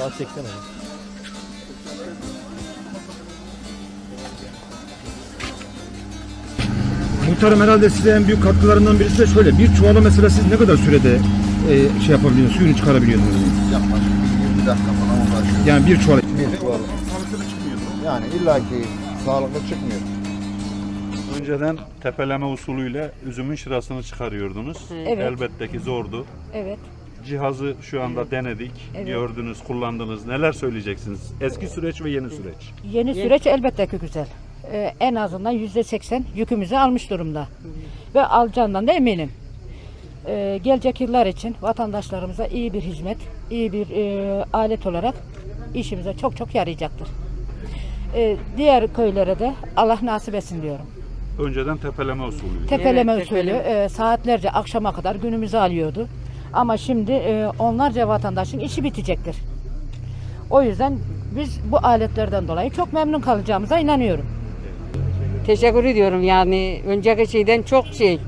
Saat çeksene. ya. Muhtarım herhalde size en büyük katkılarından birisi de şöyle. Bir çuvala mesela siz ne kadar sürede e, şey yapabiliyorsunuz, suyunu çıkarabiliyorsunuz? Yaklaşık 20 dakika falan uğraşıyor. Yani bir çuval. Bir çuval. Yani illaki sağlıklı çıkmıyor. Önceden tepeleme usulüyle üzümün şırasını çıkarıyordunuz. Evet. Elbette ki zordu. Evet. Cihazı şu anda denedik. Evet. Gördünüz, kullandınız. Neler söyleyeceksiniz? Eski süreç ve yeni süreç. Yeni süreç elbette ki güzel. Ee, en azından yüzde seksen yükümüzü almış durumda. Ve alacağından da eminim. Ee, gelecek yıllar için vatandaşlarımıza iyi bir hizmet, iyi bir e, alet olarak işimize çok çok yarayacaktır. Ee, diğer köylere de Allah nasip etsin diyorum. Önceden tepeleme usulüydü. Tepeleme Evet, usulü tepeleme. e, saatlerce akşama kadar günümüzü alıyordu. Ama şimdi e, onlarca vatandaşın işi bitecektir. O yüzden biz bu aletlerden dolayı çok memnun kalacağımıza inanıyorum. Teşekkür ediyorum yani önceki şeyden çok şey.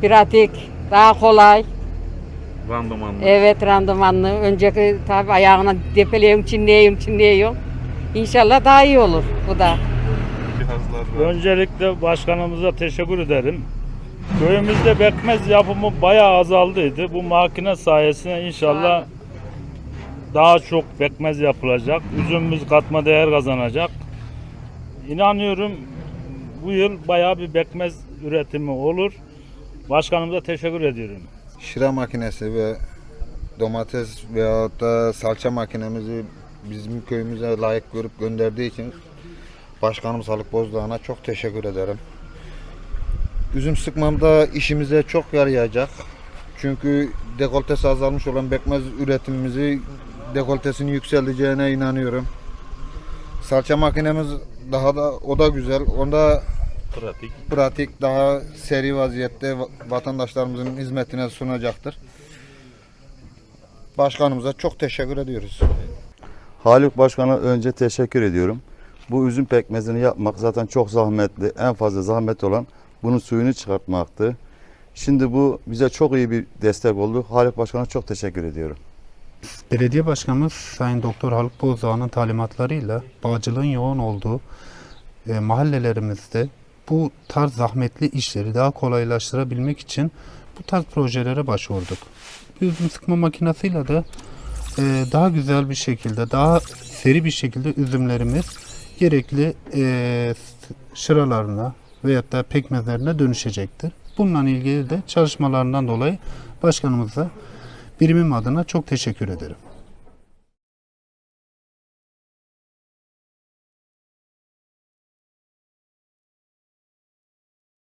Pratik, daha kolay. Randımanlı. Evet randımanlı. Önceki tabi ayağına depeliyorum, çinliyorum, çinliyorum. İnşallah daha iyi olur bu da. Öncelikle başkanımıza teşekkür ederim. Köyümüzde bekmez yapımı bayağı azaldıydı. Bu makine sayesinde inşallah daha çok bekmez yapılacak. Üzümümüz katma değer kazanacak. İnanıyorum bu yıl bayağı bir bekmez üretimi olur. Başkanımıza teşekkür ediyorum. Şıra makinesi ve domates veyahut da salça makinemizi bizim köyümüze layık görüp gönderdiği için Başkanımız Haluk Bozdağ'a çok teşekkür ederim. Üzüm sıkmamda işimize çok yarayacak. Çünkü dekoltesi azalmış olan bekmez üretimimizi dekoltesini yükselteceğine inanıyorum. Salça makinemiz daha da o da güzel. Onda Pratik. pratik daha seri vaziyette va- vatandaşlarımızın hizmetine sunacaktır. Başkanımıza çok teşekkür ediyoruz. Haluk Başkan'a önce teşekkür ediyorum. Bu üzüm pekmezini yapmak zaten çok zahmetli. En fazla zahmet olan bunun suyunu çıkartmaktı. Şimdi bu bize çok iyi bir destek oldu. Haluk Başkan'a çok teşekkür ediyorum. Belediye Başkanımız Sayın Doktor Haluk Bozdağ'ın talimatlarıyla bağcılığın yoğun olduğu e, mahallelerimizde bu tarz zahmetli işleri daha kolaylaştırabilmek için bu tarz projelere başvurduk. Üzüm sıkma makinesiyle de e, daha güzel bir şekilde, daha seri bir şekilde üzümlerimiz gerekli e, şıralarına veyahut da pekmezlerine dönüşecektir. Bununla ilgili de çalışmalarından dolayı başkanımıza birimim adına çok teşekkür ederim.